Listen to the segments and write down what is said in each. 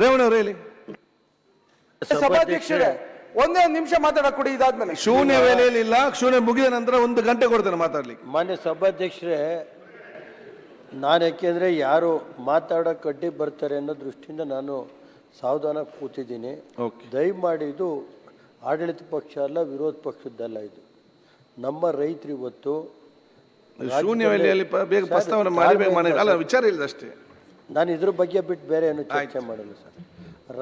ರೇವಣ್ಣ ಅವರು ಹೇಳಿ. ಸಭಾಧ್ಯಕ್ಷರೇ ಒಂದೇ ಒಂದು ನಿಮಿಷ ಮಾತಾಡಕ್ ಕೊಡಿ ಇದಾದ್ಮೇಲೆ. ಶೂನ್ಯ ವೇಳೆಯಲ್ಲಿ ಇಲ್ಲ ಶೂನ್ಯ ಮುಗಿದ ನಂತರ ಒಂದು ಗಂಟೆ ಕೊಡ್ತೇನೆ ಮಾತಾಡ್ಲಿಕ್ಕೆ. ಮಾನ್ಯ ಸಭಾಧ್ಯಕ್ಷರೇ ನಾನು ಯಾಕೆಂದ್ರೆ ಯಾರು ಮಾತಾಡೋಕೆ ಅಡ್ಡಿ ಬರ್ತಾರೆ ಅನ್ನೋ ದೃಷ್ಟಿಯಿಂದ ನಾನು ಸಾವಧಾನ ಕೂತಿದ್ದೀನಿ. ಓಕೆ ದಯಮಾಡಿ ಇದು ಆಡಳಿತ ಪಕ್ಷ ಅಲ್ಲ ವಿರೋಧ ಪಕ್ಷದ್ದಲ್ಲ ಇದು. ನಮ್ಮ ರೈತರು ಇವತ್ತು ಶೂನ್ಯ ವೇಳೆಯಲ್ಲಿ ಪ್ರಸ್ತಾವನೆ ಬೇಗ ಮಾಡಿ ಅಲ್ಲ ವಿಚಾರ ಇಲ್ಲ ಅಷ್ಟೇ ನಾನು ಇದ್ರ ಬಗ್ಗೆ ಬಿಟ್ಟು ಬೇರೆ ಏನು ಚರ್ಚೆ ಮಾಡಲ್ಲ ಸರ್.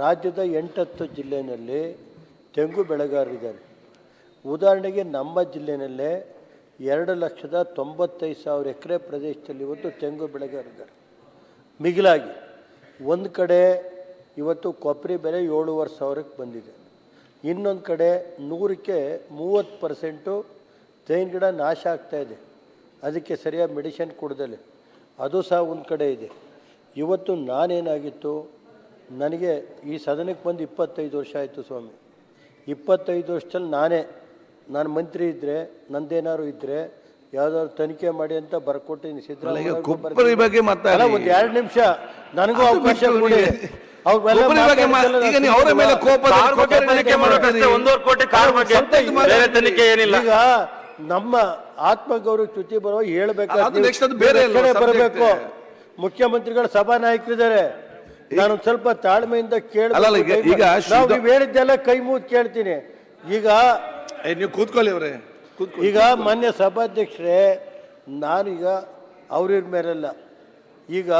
ರಾಜ್ಯದ ಎಂಟತ್ತು ಜಿಲ್ಲೆಯಲ್ಲಿ ತೆಂಗು ಬೆಳೆಗಾರರಿದ್ದಾರೆ. ಉದಾಹರಣೆಗೆ ನಮ್ಮ ಜಿಲ್ಲೆಯಲ್ಲೇ ಎರಡು ಲಕ್ಷದ ತೊಂಬತ್ತೈದು ಸಾವಿರ ಎಕರೆ ಪ್ರದೇಶದಲ್ಲಿ ಇವತ್ತು ತೆಂಗು ಬೆಳೆಗಾರರಿದ್ದಾರೆ. ಮಿಗಿಲಾಗಿ ಒಂದು ಕಡೆ ಇವತ್ತು ಕೊಬ್ಬರಿ ಬೆಲೆ ಏಳುವರೆ ಸಾವಿರಕ್ಕೆ ಬಂದಿದೆ. ಇನ್ನೊಂದು ಕಡೆ ನೂರಕ್ಕೆ ಮೂವತ್ತು ಪರ್ಸೆಂಟು ತೆಂಗಿನ ಗಿಡ ನಾಶ ಆಗ್ತಾ ಇದೆ. ಅದಕ್ಕೆ ಸರಿಯಾಗಿ ಮೆಡಿಷನ್ ಕೊಡ್ದಲೆ ಅದು ಸಹ ಒಂದು ಕಡೆ ಇದೆ. ಇವತ್ತು ನಾನೇನಾಗಿತ್ತು? ನನಗೆ ಈ ಸದನಕ್ಕೆ ಬಂದು ಇಪ್ಪತ್ತೈದು ವರ್ಷ ಆಯಿತು ಸ್ವಾಮಿ. ಇಪ್ಪತ್ತೈದು ವರ್ಷದಲ್ಲಿ ನಾನೇ ನಾನು ಮಂತ್ರಿ ಇದ್ದರೆ ನಂದೇನಾದ್ರು ಇದ್ದರೆ ಯಾವ್ದಾದ್ರು ತನಿಖೆ ಮಾಡಿ ಅಂತ ಬರ್ಕೊಟ್ಟಿನಿ. ಸಿದ್ದರಾಮಯ್ಯ ಬಗ್ಗೆ ಮಾತಾಡಿ. ಒಂದು ಎರಡು ನಿಮಿಷ. ನನಗೂ ಅವಕಾಶ ಕೊಡಿ. ಈಗ ನೀವು ಅವರ ಮೇಲೆ ಕೋಪ ಕಾರ್ ಬಗ್ಗೆ ತನಿಖೆ ಮಾಡೋಕಷ್ಟೇ ಕೋಟಿ ಕಾರ್ ಬಗ್ಗೆ ಬೇರೆ ತನಿಖೆ ಏನಿಲ್ಲ. ಈಗ ನಮ್ಮ ಆತ್ಮಗೌರವ ಚ್ಯುತಿ ಬರೋ ಅಲ್ವಾ ಬರಬೇಕು. ಮುಖ್ಯಮಂತ್ರಿಗಳ ಸಭಾ ನಾಯಕರಿದ್ದಾರೆ. ನಾನು ಸ್ವಲ್ಪ ತಾಳ್ಮೆಯಿಂದ ಅಲ್ಲಲ್ಲ, ಈಗ- ಈಗ ಶುದ್ಧ- ನೀವು ಹೇಳಿದ್ದೆಲ್ಲ ಕೈ ಮುಗಿದು ಕೇಳ್ತೀನಿ. ಈಗ ಏ, ನೀವು ಕೂತ್ಕೊಳ್ಳಿ ಅವರೇ. ಕೂತ್ಕೊಳ್ಳಿ ಈಗ ಮಾನ್ಯ ಸಭಾಧ್ಯಕ್ಷರೇ ನಾನೀಗ ಅವ್ರಿವ್ರ ಮೇಲೆಲ್ಲ. ಈಗ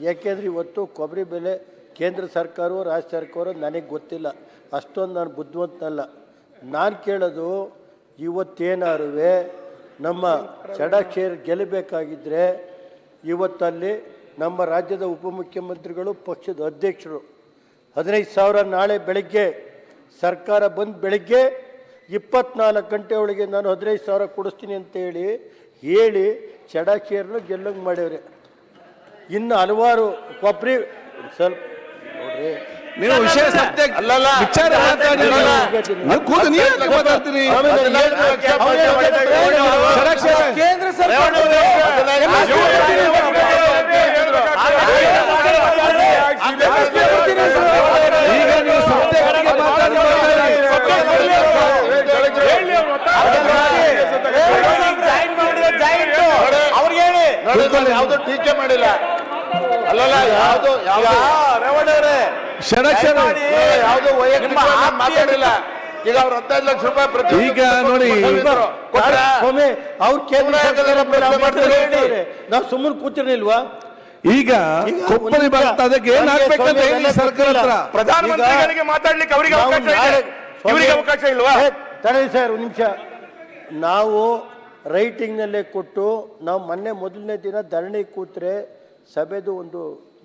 ಯಾಕೆಂದ್ರೆ ಇವತ್ತು ಕೊಬ್ಬರಿ ಬೆಲೆ ಕೇಂದ್ರ ಸರ್ಕಾರವು ರಾಜ್ಯ ಸರ್ಕಾರ ನನಗೆ ಗೊತ್ತಿಲ್ಲ. ಅಷ್ಟೊಂದು ನಾನು ಬುದ್ಧಿವಂತನಲ್ಲ. ನಾನು ಕೇಳೋದು ಇವತ್ತೇನಾರುವೆ ನಮ್ಮ ಚಡಕ್ಷೇರ್ ಗೆಲ್ಲಬೇಕಾಗಿದ್ದರೆ ಇವತ್ತಲ್ಲಿ ನಮ್ಮ ರಾಜ್ಯದ ಉಪಮುಖ್ಯಮಂತ್ರಿಗಳು ಪಕ್ಷದ ಅಧ್ಯಕ್ಷರು ಹದಿನೈದು ಸಾವಿರ ನಾಳೆ ಬೆಳಗ್ಗೆ ಸರ್ಕಾರ ಬಂದು ಬೆಳಗ್ಗೆ ಇಪ್ಪತ್ನಾಲ್ಕು ಗಂಟೆ ಒಳಗೆ ನಾನು ಹದಿನೈದು ಸಾವಿರ ಕೊಡಿಸ್ತೀನಿ ಅಂತ ಹೇಳಿ ಹೇಳಿ ಚಡಾಕಿಯರನ್ನು ಗೆಲ್ಲಂಗೆ ಮಾಡ್ಯವ್ರೆ. ಇನ್ನು ಹಲವಾರು ಕೊಬ್ಬರಿ ಸ್ವಲ್ಪ ನೋಡ್ರಿ. ನೀವು ವಿಷಯ ಸತ್ಯ ಅಲ್ಲಲ್ಲ. ವಿಚಾರ ಮಾತಾಡಿ ಅಲ್ಲಲ್ಲ. ನೀವು ಕೂತು ನೀವು ಯಾಕೆ ಮಾತಾಡ್ತೀರಿ ಆಮೇಲೆ ಅದೆಲ್ಲ ಹೇಳ್ಬೇಕು. ಆಕ್ಷೇಪ ಅವ್ರು ಹೇಳ್ತಾರೆ, ಮಾಡಿದ್ದಾರೆ. ಅವ್ರು ಷಡಕ್ಷರ. ಕೇಂದ್ರ ಸರ್ಕಾರ ಈಗ ನೀವು ಸತ್ಯಗಳಿಗೆ ಮಾತಾಡಿ ಮಾತಾಡಿ. ಕೂತ್ಕೊಳ್ಳಿ. ಯಾವ್ದು ಟೀಕೆ ಮಾಡಿಲ್ಲ. ಅಲ್ಲಲ್ಲ ಯಾವ್ದು ಯಾವ್ದು ವೈಯಕ್ತಿಕ ಮಾತಾಡಿಲ್ಲ. ಈಗ ಅವ್ರ ಹದಿನೈದು ಲಕ್ಷ ರೂಪಾಯಿ ಪ್ರತಿ ಈಗ ನೋಡಿ, ಅವ್ರ ಸ್ವಾಮಿ ಅವ್ರ ಕೇಂದ್ರ. ನಾವು ಸುಮ್ಮನೆ ಕೂತಿರ್ಲಿಲ್ವಾ? ಈಗ ಕೊಬ್ಬರಿ ಒಂದು ಅದಕ್ಕೆ ಏನ್ ನಮ್ಗೆ ಹಾಕ್ಬೇಕಂತ ಸ್ವಾಮಿ ಹೇಳಿ ಸರ್ಕಾರ ಹತ್ರ. ಪ್ರಧಾನಮಂತ್ರಿಗಳಿಗೆ ಮಾತಾಡ್ಲಿಕ್ಕೆ ಅವರಿಗೆ ಅವಕಾಶ ಇವರಿಗೆ ಅವಕಾಶ ಇಲ್ವಾ? ತಡೆ ಸರ್ ಒಂದು ನಿಮಿಷ. ನಾವು ರೈಟಿಂಗ್ನಲ್ಲೇ ಕೊಟ್ಟು ನಾವು ಮೊನ್ನೆ ಮೊದಲನೇ ದಿನ ಧರಣಿ ಕೂತ್ರೆ ಸಭೆದು ಒಂದು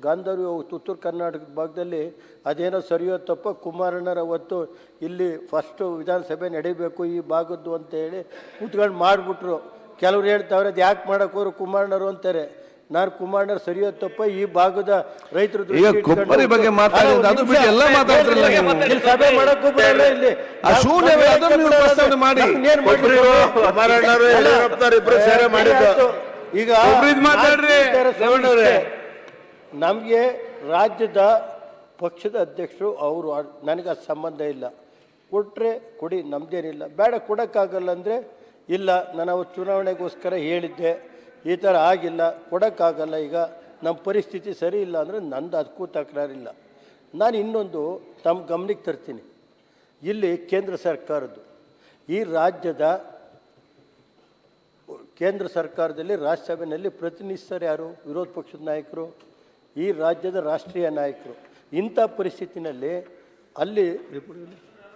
ಗಾಂಧರ್ವ ಉತ್ತರ ಕರ್ನಾಟಕದ ಭಾಗದಲ್ಲಿ ಅದೇನೋ ಸರಿಯೋ ತಪ್ಪ ಕುಮಾರಣ್ಣರ ಅವತ್ತು ಇಲ್ಲಿ ಫಸ್ಟು ವಿಧಾನಸಭೆ ನಡೀಬೇಕು ಈ ಭಾಗದ್ದು ಅಂತ ಹೇಳಿ ಕೂತ್ಕೊಂಡು ಮಾಡಿಬಿಟ್ರು. ಕೆಲವ್ರು ಹೇಳ್ತಾವ್ರೆ ಅದು ಯಾಕೆ ಮಾಡೋಕ್ಕೋರು ಕುಮಾರಣ್ಣರು ಅಂತಾರೆ. ನಾನು ಕುಮಾರ್ ಸರಿಯೋ ತಪ್ಪ ಈ ಭಾಗದ ರೈತರು ದೃಷ್ಟಿ ಈಗ ಕೊಬ್ಬರಿ ಬಗ್ಗೆ ಮಾತಾಡಿದ್ದು ಅದು ಬಿಟ್ಟು ಎಲ್ಲ ಮಾತಾಡ್ತಿರಲ್ಲ ನೀವು. ಇಲ್ಲಿ ಸಭೆ ಮಾಡಕ್ಕೂ ಬಿಡಲ್ಲ ಇಲ್ಲಿ ಆ ಶೂನ್ಯ ವೇಳೆ ಅದನ್ನು ನೀವು ಪ್ರಸ್ತಾವನೆ ಮಾಡಿ. ನಮ್ಗೇನ್ ಒಬ್ರಿಗೂ ಕುಮಾರಣ್ಣರು, ಯಡಿಯೂರಪ್ಪನವರು ಇಬ್ರು ಸೇರೆ ಮಾಡಿದ್ದು. ಈಗ ಒಬ್ರಿದ್ ಮಾತಾಡ್ರಿ, ರೇವಣ್ಣವ್ರೆ. ನಮಗೆ ರಾಜ್ಯದ ಪಕ್ಷದ ಅಧ್ಯಕ್ಷರು ಅವರು ನನಗೆ ಅದು ಸಂಬಂಧ ಇಲ್ಲ ಕೊಟ್ಟರೆ ಕೊಡಿ ನಮ್ದೇನಿಲ್ಲ ಬೇಡ ಕೊಡೋಕ್ಕಾಗಲ್ಲ ಅಂದರೆ ಇಲ್ಲ ನಾನು ಅವತ್ತು ಚುನಾವಣೆಗೋಸ್ಕರ ಹೇಳಿದ್ದೆ ಈ ಥರ ಆಗಿಲ್ಲ, ಕೊಡೋಕ್ಕಾಗಲ್ಲ. ಈಗ ನಮ್ಮ ಪರಿಸ್ಥಿತಿ ಸರಿ ಇಲ್ಲ ಅಂದರೆ ನಂದು ಅದಕ್ಕೂ ತಕರಾರಿಲ್ಲ. ನಾನು ಇನ್ನೊಂದು ತಮ್ಮ ಗಮನಕ್ಕೆ ತರ್ತೀನಿ. ಇಲ್ಲಿ ಕೇಂದ್ರ ಸರ್ಕಾರದ್ದು. ಈ ರಾಜ್ಯದ ಕೇಂದ್ರ ಸರ್ಕಾರದಲ್ಲಿ ರಾಜ್ಯಸಭೆಯಲ್ಲಿ ಪ್ರತಿನಿಧಿಸ್ತಾರೆ ಯಾರು? ವಿರೋಧ ಪಕ್ಷದ ನಾಯಕರು, ಈ ರಾಜ್ಯದ ರಾಷ್ಟ್ರೀಯ ನಾಯಕರು. ಇಂಥ ಪರಿಸ್ಥಿತಿನಲ್ಲಿ ಅಲ್ಲಿ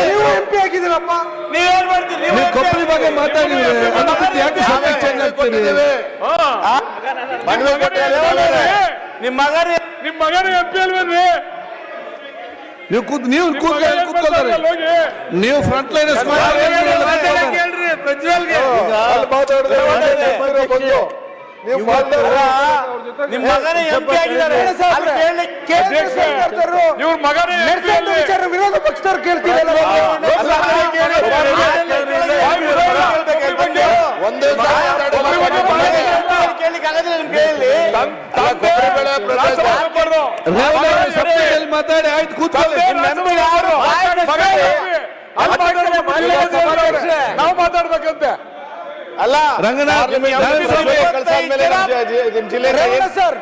ನೀವು ಎಂಪಿ ಬಗ್ಗೆ ಮಾತಾಡಿಸಿ ನೀವು ಕೂಡ ಕೇಂದ್ರ ಸರ್ಕಾರ ನಾವೇ ನೀವು ನೀವು ಕೊಬ್ಬರಿ ಬಗ್ಗೆ ಮಾತಾಡಿದ್ರೆ ಅದ್ರ ಬಗ್ಗೆ ಯಾಕೆ ಸಬ್ಜೆಕ್ಟ್ ಚೇಂಜ್ ಆಗ್ತೀರಿ ಮನವಿ ಕೊಟ್ಟಿದ್ದಾರೆ. ನಿಮ್ಮ ಮಗನ ನಿಮ್ಮ ಮಗನೇ ಎಂಪಿ ಅಲ್ವೇನ್ರಿ? ನೀವು ಕೂತ್ ನೀವು ಕೂತ್ಕೊಳ್ಳಿ ಕೂತ್ಕೊಳ್ತಾರೆ. ನೀವು ಫ್ರಂಟ್ ಲೈನ್ ಅಲ್ಲಿ ಮಾತಾಡಿದ್ರೆ ಬಂದು ನೀವು ಮಾತಾಡಿದ್ರೆ ನಿಮ್ಮ ಮಗನೇ ಎಂ ಪಿ ಆಗಿದ್ದಾರೆ ಅಲ್ಲಿ ಕೇಳಿ ಇವ್ರ ಮಗನೇ ವಿಚಾರ ವಿರೋಧ ಪಕ್ಷದವ್ರು ಕೇಳ್ತಿರಲ್ಲ ಒಂದೇ ನಿಮ್ ಕೈಯಲ್ಲಿ ಬೆಳೆ ಪ್ರದೇಶ ಸಬ್ಜೆಕ್ಟ್ ಮಾತಾಡಿ ಆಯ್ತು ಕೂತ್ಕೊಳ್ಳಿ ನಾವು ಮಾತಾಡ್ಬೇಕಂತೆ ಅಲ್ಲ ರಂಗನಾಥ್ ನಿಮ್ಮ ವಿಧಾನಸಭೆ ಕಳ್ಸಾದ್ಮೇಲೆ ನಿಮ್ ಜಿ- ನಿಮ್ ಜಿಲ್ಲೆಗೆ ಜಿಲ್ಲೆ ಸರ್